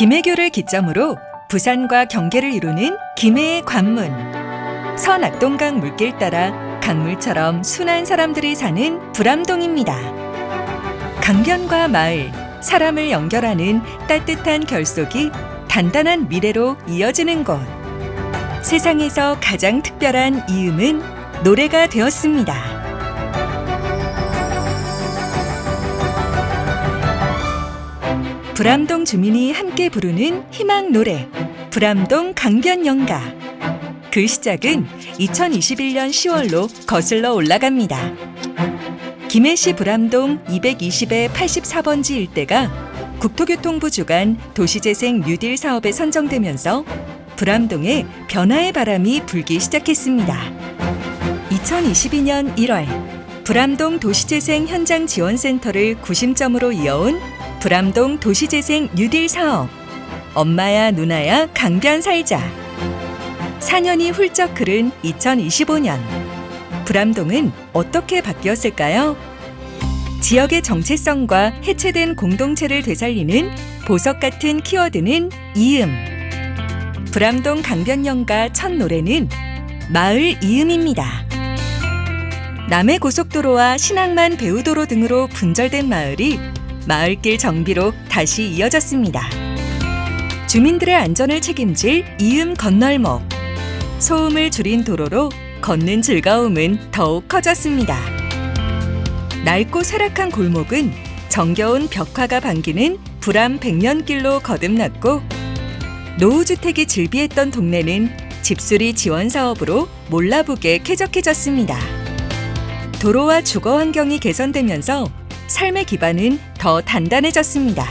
김해교를 기점으로 부산과 경계를 이루는 김해의 관문. 서낙동강 물길 따라 강물처럼 순한 사람들이 사는 불암동입니다. 강변과 마을, 사람을 연결하는 따뜻한 결속이 단단한 미래로 이어지는 곳. 세상에서 가장 특별한 이음은 노래가 되었습니다. 불암동 주민이 함께 부르는 희망 노래 불암동 강변 연가 그 시작은 2021년 10월로 거슬러 올라갑니다. 김해시 불암동 220의 84번지 일대가 국토교통부 주관 도시재생 뉴딜 사업에 선정되면서 불암동에 변화의 바람이 불기 시작했습니다. 2022년 1월 불암동 도시재생 현장 지원센터를 구심점으로 이어온 불암동 도시재생 뉴딜 사업 엄마야 누나야 강변 살자 4년이 훌쩍 흐른 2025년 불암동은 어떻게 바뀌었을까요? 지역의 정체성과 해체된 공동체를 되살리는 보석 같은 키워드는 이음 불암동 강변연가 첫 노래는 마을 이음입니다. 남해 고속도로와 신항만 배우도로 등으로 분절된 마을이 마을길 정비로 다시 이어졌습니다. 주민들의 안전을 책임질 이음 건널목. 소음을 줄인 도로로 걷는 즐거움은 더욱 커졌습니다. 낡고 쇠락한 골목은 정겨운 벽화가 반기는 불암 백년길로 거듭났고 노후주택이 즐비했던 동네는 집수리 지원 사업으로 몰라보게 쾌적해졌습니다. 도로와 주거 환경이 개선되면서 삶의 기반은 더 단단해졌습니다.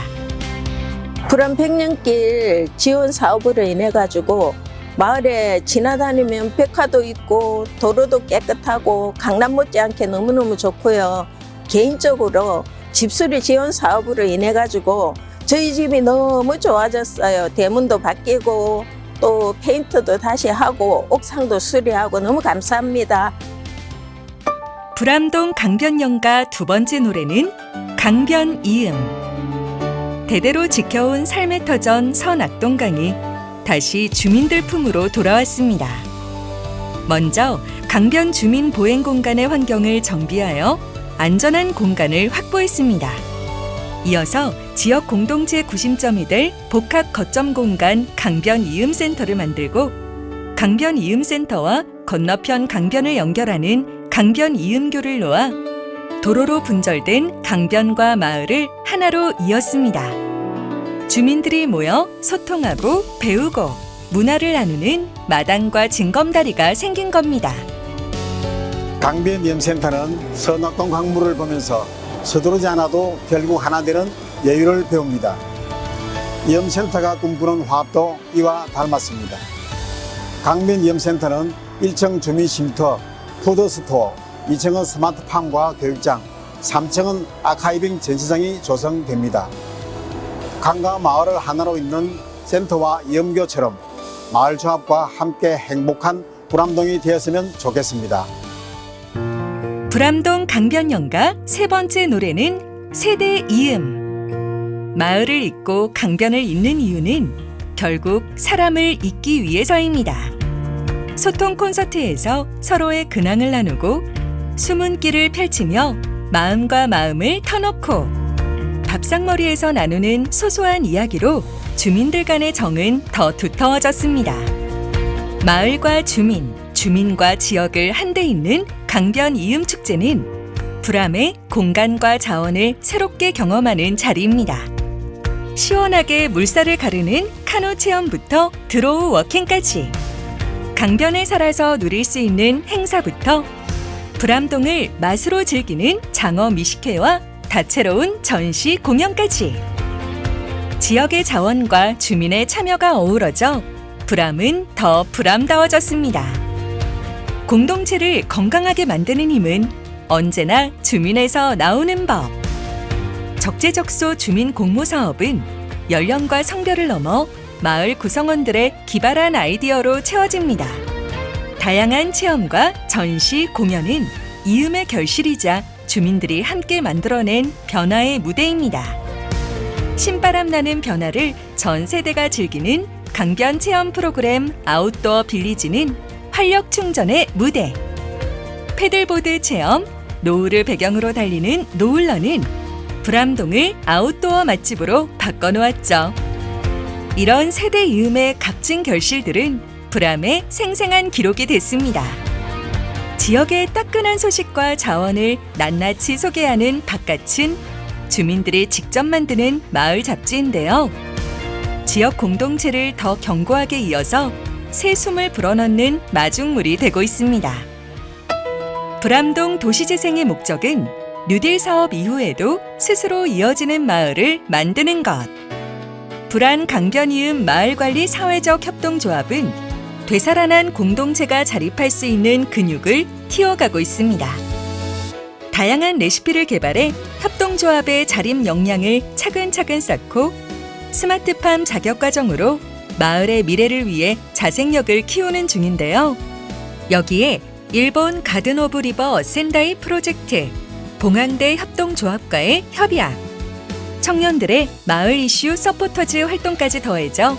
불안 백년길 지원 사업으로 인해 가지고 마을에 지나다니면 백화도 있고 도로도 깨끗하고 강남 못지않게 너무너무 좋고요. 개인적으로 집수리 지원 사업으로 인해 가지고 저희 집이 너무 좋아졌어요. 대문도 바뀌고 또 페인트도 다시 하고 옥상도 수리하고 너무 감사합니다. 불암동 강변연가 두 번째 노래는 강변 이음. 대대로 지켜온 삶의 터전 서낙동강이 다시 주민들 품으로 돌아왔습니다. 먼저 강변 주민 보행 공간의 환경을 정비하여 안전한 공간을 확보했습니다. 이어서 지역 공동체 구심점이 될 복합 거점 공간 강변 이음 센터를 만들고 강변 이음 센터와 건너편 강변을 연결하는 강변 이음교를 놓아 도로로 분절된 강변과 마을을 하나로 이었습니다. 주민들이 모여 소통하고 배우고 문화를 나누는 마당과 징검다리가 생긴 겁니다. 강변 염센터는 서낙동 강물을 보면서 서두르지 않아도 결국 하나 되는 여유를 배웁니다. 염센터가 꿈꾸는 화합도 이와 닮았습니다. 강변 염센터는 1층 주민 쉼터, 푸드스토어, 2층은 스마트팜과 교육장, 3층은 아카이빙 전시장이 조성됩니다. 강과 마을을 하나로 잇는 센터와 염교처럼 마을 조합과 함께 행복한 불암동이 되었으면 좋겠습니다. 불암동 강변연가 세 번째 노래는 세대 이음. 마을을 잇고 강변을 잇는 이유는 결국 사람을 잇기 위해서입니다. 소통 콘서트에서 서로의 근황을 나누고 숨은 길을 펼치며 마음과 마음을 터놓고 밥상머리에서 나누는 소소한 이야기로 주민들 간의 정은 더 두터워졌습니다. 마을과 주민, 주민과 지역을 한데 잇는 강변 이음 축제는 불암의 공간과 자원을 새롭게 경험하는 자리입니다. 시원하게 물살을 가르는 카누 체험부터 드로우 워킹까지 강변에 살아서 누릴 수 있는 행사부터 불암동을 맛으로 즐기는 장어 미식회와 다채로운 전시 공연까지 지역의 자원과 주민의 참여가 어우러져 불암은 더 불암다워졌습니다. 공동체를 건강하게 만드는 힘은 언제나 주민에서 나오는 법. 적재적소 주민 공모 사업은 연령과 성별을 넘어 마을 구성원들의 기발한 아이디어로 채워집니다. 다양한 체험과 전시, 공연은 이음의 결실이자 주민들이 함께 만들어낸 변화의 무대입니다. 신바람 나는 변화를 전 세대가 즐기는 강변 체험 프로그램 아웃도어 빌리지는 활력 충전의 무대. 패들보드 체험, 노을을 배경으로 달리는 노을러는 불암동을 아웃도어 맛집으로 바꿔놓았죠. 이런 세대 이음의 값진 결실들은 불암의 생생한 기록이 됐습니다. 지역의 따끈한 소식과 자원을 낱낱이 소개하는 바깥은 주민들이 직접 만드는 마을 잡지인데요. 지역 공동체를 더 견고하게 이어서 새 숨을 불어넣는 마중물이 되고 있습니다. 불암동 도시재생의 목적은 뉴딜 사업 이후에도 스스로 이어지는 마을을 만드는 것. 불안 강변이음 마을관리 사회적 협동조합은 되살아난 공동체가 자립할 수 있는 근육을 키워가고 있습니다. 다양한 레시피를 개발해 협동조합의 자립 역량을 차근차근 쌓고 스마트팜 자격 과정으로 마을의 미래를 위해 자생력을 키우는 중인데요. 여기에 일본 가든 오브 리버 센다이 프로젝트, 봉황대 협동조합과의 협약, 청년들의 마을 이슈 서포터즈 활동까지 더해져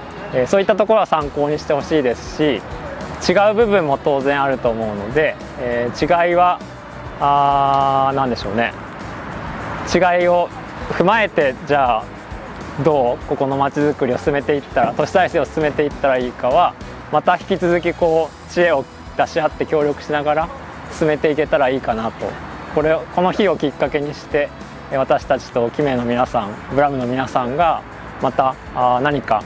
えそういったところは参考にしてほしいですし違う部分も当然あると思うので、えー違いはあーなんでしょうね。違いを踏まえてじゃあどうここの街づくりを進めていったら都市再生を進めていったらいいかはまた引き続きこう知恵を出し合って協力しながら進めていけたらいいかなと。これこの日をきっかけにして私たちとキメの皆さんブラムの皆さんがまたあ何か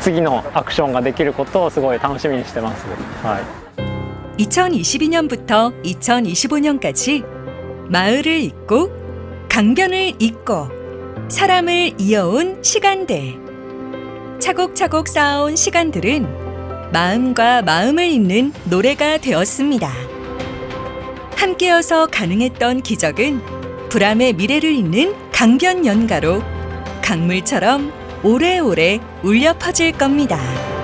次のアクションができることをすごい楽しみにしてます。はい 2022년부터 2025년까지 마을을 잇고 강변을 잇고 사람을 이어온 시간들. 차곡차곡 쌓아온 시간들은 마음과 마음을 잇는 노래가 되었습니다. 함께여서 가능했던 기적은 불암의 미래를 잇는 강변 연가로 강물처럼 오래오래 울려 퍼질 겁니다.